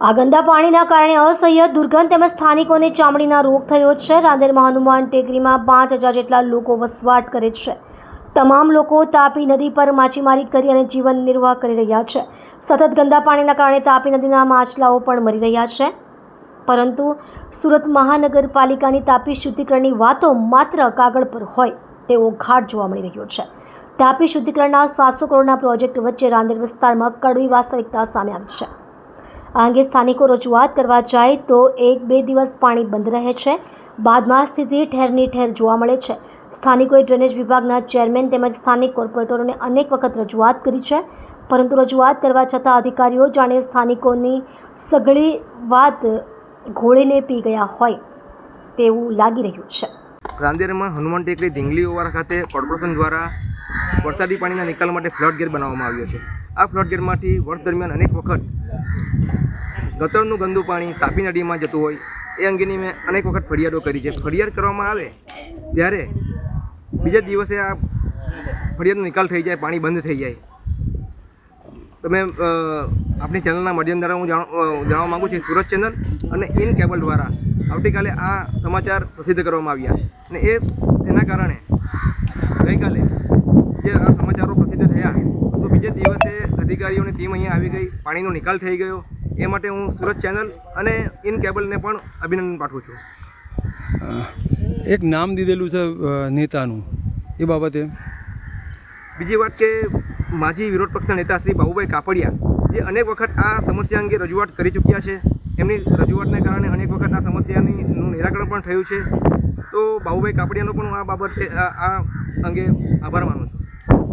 આ ગંદા પાણીના કારણે અસહ્ય દુર્ગંધ તેમજ સ્થાનિકોને ચામડીના રોગ થયો છે. રાંદેરમાં હનુમાન ટેકરીમાં પાંચ હજાર જેટલા લોકો વસવાટ કરે છે. તમામ લોકો તાપી નદી પર માછીમારી કરી અને જીવન નિર્વાહ કરી રહ્યા છે. સતત ગંદા પાણીના કારણે તાપી નદીના માછલાઓ પણ મરી રહ્યા છે. પરંતુ સુરત મહાનગરપાલિકાની તાપી શુદ્ધિકરણની વાતો માત્ર કાગળ પર હોય તેવો ઘાટ જોવા મળી રહ્યો છે. તાપી શુદ્ધિકરણના સાતસો કરોડના પ્રોજેક્ટ વચ્ચે રાંદેર વિસ્તારમાં કડવી વાસ્તવિકતા સામે આવી છે. આ અંગે સ્થાનિકો રજૂઆત કરવા જાય તો એક બે દિવસ પાણી બંધ રહે છે. બાદમાં સ્થિતિ ઠેરની ઠેર જોવા મળે છે. સ્થાનિકોએ ડ્રેનેજ વિભાગના ચેરમેન તેમજ સ્થાનિક કોર્પોરેટરોને અનેક વખત રજૂઆત કરી છે. પરંતુ રજૂઆત કરવા છતાં અધિકારીઓ જાણે સ્થાનિકોની સઘળી વાત ઘોળીને પી ગયા હોય તેવું લાગી રહ્યું છે. રાંદેરમાં હનુમાન ટેકરી ધીંગલી ઓવારા ખાતે કોર્પોરેશન દ્વારા વરસાદી પાણીના નિકાલ માટે ફ્લડ ગેટ બનાવવામાં આવ્યો છે. આ ફ્લોટગેટમાંથી વર્ષ દરમિયાન અનેક વખત ગતરનું ગંદુ પાણી તાપી નદીમાં જતું હોય એ અંગેની મેં અનેક વખત ફરિયાદો કરી છે. ફરિયાદ કરવામાં આવે ત્યારે બીજા દિવસે આ ફરિયાદનો નિકાલ થઈ જાય પાણી બંધ થઈ જાય. તમે આપણી ચેનલના માધ્યમ દ્વારા હું જાણ અ, માગું છું સુરત ચેનલ અને ઇન કેબલ દ્વારા. આવતીકાલે આ સમાચાર પ્રસિદ્ધ કરવામાં આવ્યા અને એ એના કારણે ગઈકાલે જે આ સમાચારો પ્રસિદ્ધ થયા તો બીજે દિવસે અધિકારીઓની ટીમ અહીંયા આવી ગઈ પાણીનો નિકાલ થઈ ગયો. એ માટે હું સુરત ચેનલ અને ઇન કેબલને પણ અભિનંદન પાઠવું છું. એક નામ દીધેલું છે નેતાનું. એ બાબતે? બીજી વાત કે માજી વિરોધ પક્ષના નેતા શ્રી બાબુભાઈ કાપડિયા જે અનેક વખત આ સમસ્યા અંગે રજૂઆત કરી ચૂક્યા છે. એમની રજૂઆતને કારણે અનેક વખત આ સમસ્યાની નિરાકરણ પણ થયું છે. તો બાબુભાઈ કાપડિયાનો પણ હું આ બાબતે આ આ અંગે આભાર માનું છું.